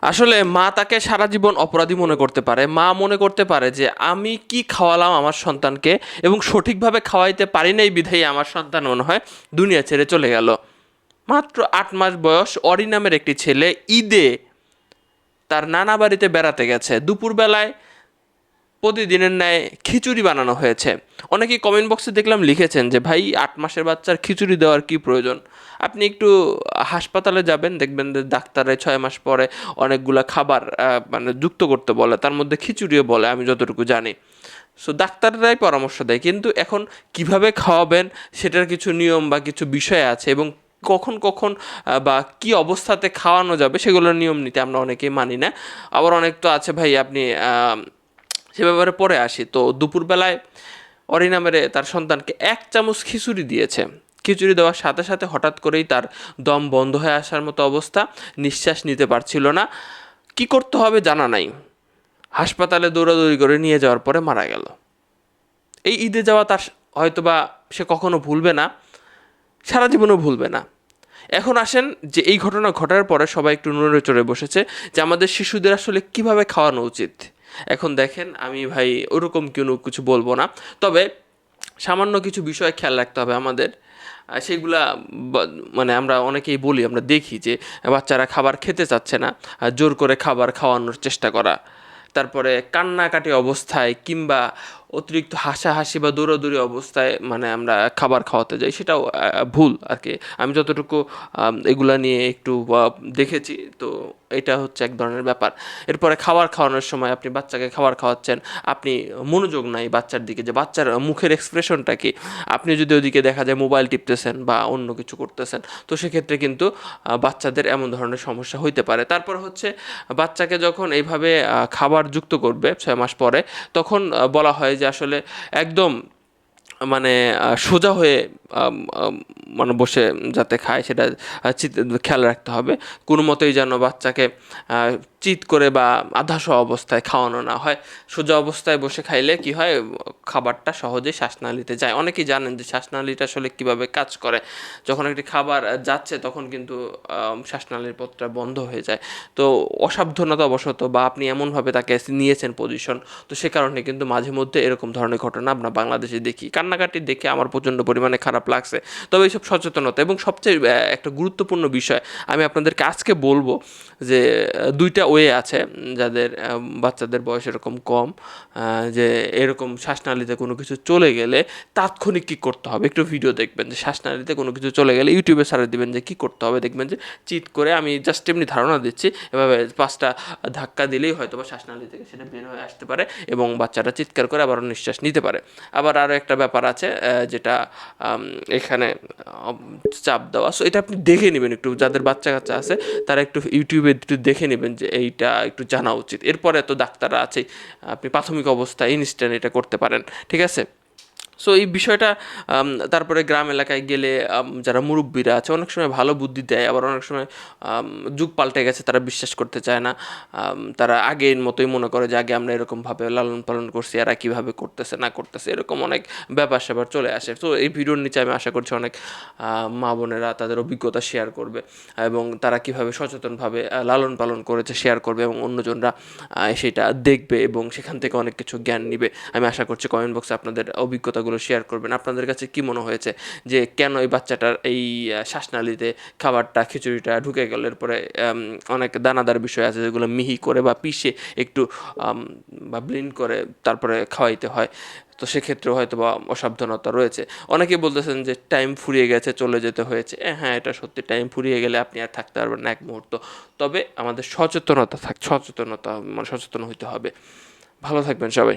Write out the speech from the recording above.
আসলে মা তাকে সারা জীবন অপরাধী মনে করতে পারে। মা মনে করতে পারে যে, আমি কি খাওয়ালাম আমার সন্তানকে এবং সঠিকভাবে খাওয়াইতে পারি নাই বিধায়ী আমার সন্তান মনে হয় দুনিয়া ছেড়ে চলে গেল। মাত্র আট মাস বয়স অরি নামের একটি ছেলে ঈদে তার নানা বাড়িতে বেড়াতে গেছে। দুপুরবেলায় প্রতিদিনের ন্যায় খিচুড়ি বানানো হয়েছে। অনেকেই কমেন্ট বক্সে দেখলাম লিখেছেন যে, ভাই, আট মাসের বাচ্চার খিচুড়ি দেওয়ার কি প্রয়োজন? আপনি একটু হাসপাতালে যাবেন, দেখবেন যে ডাক্তারে ছয় মাস পরে অনেকগুলা খাবার মানে যুক্ত করতে বলে, তার মধ্যে খিচুড়িও বলে, আমি যতটুকু জানি। সো ডাক্তাররাই পরামর্শ দেয়, কিন্তু এখন কীভাবে খাওয়াবেন সেটার কিছু নিয়ম বা কিছু বিষয় আছে এবং কখন কখন বা কি অবস্থাতে খাওয়ানো যাবে সেগুলোর নিয়ম নীতি আমরা অনেকেই মানি না। আবার অনেক তো আছে ভাই, আপনি সে ব্যাপারে পরে আসি। তো দুপুরবেলায় অরিনা মেরে তার সন্তানকে এক চামচ খিচুড়ি দিয়েছে। খিচুড়ি দেওয়ার সাথে সাথে হঠাৎ করেই তার দম বন্ধ হয়ে আসার মতো অবস্থা নিঃশ্বাস নিতে পারছিল না। কি করতে হবে জানা নাই। হাসপাতালে দৌড়াদৌড়ি করে নিয়ে যাওয়ার পরে মারা গেল। এই ঈদে যাওয়া তার হয়তোবা সে কখনো ভুলবে না, সারা জীবনও ভুলবে না। এখন আসেন যে এই ঘটনা ঘটার পরে সবাই একটু নড়ে চড়ে বসেছে যে আমাদের শিশুদের আসলে কীভাবে খাওয়ানো উচিত। এখন দেখেন আমি ভাই ওরকম কোনো কিছু বলব না। তবে সামান্য কিছু বিষয় খেয়াল রাখতে হবে আমাদের। সেগুলা মানে আমরা অনেকেই বলি, আমরা দেখি যে বাচ্চারা খাবার খেতে চাচ্ছে না জোর করে খাবার খাওয়ানোর চেষ্টা করা। তারপরে কান্নাকাটি অবস্থায় কিংবা অতিরিক্ত হাসাহাসি বা দৌড়াদৌড়ি অবস্থায় মানে আমরা খাবার খাওয়াতে যাই, সেটাও ভুল আর কি আমি যতটুকু এগুলা নিয়ে একটু দেখেছি, তো এটা হচ্ছে এক ধরনের ব্যাপার। এরপরে খাবার খাওয়ানোর সময় আপনি বাচ্চাকে খাবার খাওয়াচ্ছেন, আপনি মনোযোগ নাই বাচ্চার দিকে, যে বাচ্চার মুখের এক্সপ্রেশনটা কি? আপনি যদি ওদিকে দেখা যায় মোবাইল টিপতেছেন বা অন্য কিছু করতেছেন, তো সেক্ষেত্রে কিন্তু বাচ্চাদের এমন ধরনের সমস্যা হইতে পারে। তারপর হচ্ছে, বাচ্চাকে যখন এইভাবে খাবার যুক্ত করবে ছয় মাস পরে, তখন বলা হয় যে আসলে একদম মানে সোজা হয়ে মানে বসে যাতে খায়, সেটা খেয়াল রাখতে হবে। কোনো মতেই যেন বাচ্চাকে চিত করে বা আধাশো অবস্থায় খাওয়ানো না হয়। সোজা অবস্থায় বসে খাইলে কি হয়? খাবারটা সহজেই শ্বাসনালীতে যায়। অনেকেই জানেন যে শ্বাসনালীটা আসলে কীভাবে কাজ করে। যখন একটি খাবার যাচ্ছে তখন কিন্তু শ্বাসনালীর পথটা বন্ধ হয়ে যায়। তো অসাবধানতা বশত বা আপনি এমনভাবে তাকে নিয়েছেন পজিশন তো সে কারণে কিন্তু মাঝে মধ্যে এরকম ধরনের ঘটনা আমরা বাংলাদেশে দেখি। কান্নাকাটি দেখে আমার প্রচণ্ড পরিমাণে খারাপ লাগছে। তবে এইসব সচেতনতা এবং সবচেয়ে একটা গুরুত্বপূর্ণ বিষয় আমি আপনাদেরকে আজকে বলব যে দুইটা ওয়ে আছে, যাদের বাচ্চাদের বয়স এরকম কম যে এরকম শ্বাসনালীতে কোনো কিছু চলে গেলে তাৎক্ষণিক কী করতে হবে? একটু ভিডিও দেখবেন যে শ্বাসনালীতে কোনো কিছু চলে গেলে ইউটিউবে সারা দিবেন যে কী করতে হবে? দেখবেন যে চিৎ করে আমি জাস্ট এমনি ধারণা দিচ্ছি, এভাবে পাঁচটা ধাক্কা দিলেই হয়তো বা শ্বাসনালী থেকে সেটা বের হয়ে আসতে পারে এবং বাচ্চাটা চিৎকার করে আবার নিঃশ্বাস নিতে পারে। আবার আরও একটা ব্যাপার আছে যেটা এখানে চাপ দেওয়া। সো এটা আপনি দেখে নেবেন একটু, যাদের বাচ্চা কাচ্চা আছে, তারা একটু ইউটিউবে একটু দেখে নেবেন যে এইটা একটু জানা উচিত। এরপরে তো ডাক্তাররা আছে, আপনি প্রাথমিক অবস্থায় ইনস্ট্যান্ট এটা করতে পারেন, ঠিক আছে? সো এই বিষয়টা তারপরে গ্রাম এলাকায় গেলে যারা মুরব্বীরা আছে, অনেক সময় ভালো বুদ্ধি দেয়, আবার অনেক সময় যুগ পাল্টে গেছে, তারা বিশ্বাস করতে চায় না। তারা আগের মতোই মনে করে যে, আগে আমরা এরকমভাবে লালন পালন করছি, এরা কীভাবে করতেছে, না করতেছে, এরকম অনেক ব্যাপার স্যাপার চলে আসে। তো এই ভিডিওর নিচে আমি আশা করছি অনেক মা বোনেরা তাদের অভিজ্ঞতা শেয়ার করবে এবং তারা কীভাবে সচেতনভাবে লালন পালন করেছে শেয়ার করবে এবং অন্যজনরা সেটা দেখবে এবং সেখান থেকে অনেক কিছু জ্ঞান নিবে। আমি আশা করছি কমেন্ট বক্সে আপনাদের অভিজ্ঞতাগুলো শেয়ার করবেন। আপনাদের কাছে কি মনে হয়েছে যে কেন এই বাচ্চাটার এই শ্বাসনালীতে খাবারটা, খিচুড়িটা ঢুকে গেল? এরপরে অনেক দানাদার বিষয় আছে যেগুলো মিহি করে বা পিষে একটু বা ব্লিন্ড করে তারপরে খাওয়াইতে হয়। তো সেক্ষেত্রেও হয়তো বা অসাবধানতা রয়েছে। অনেকে বলতেছেন যে টাইম ফুরিয়ে গেছে, চলে যেতে হয়েছে। হ্যাঁ এটা সত্যি টাইম ফুরিয়ে গেলে আপনি আর থাকতে পারবেন না এক মুহূর্ত। তবে আমাদের সচেতনতা থাক, সচেতনতা মানে সচেতন হইতে হবে। ভালো থাকবেন সবাই।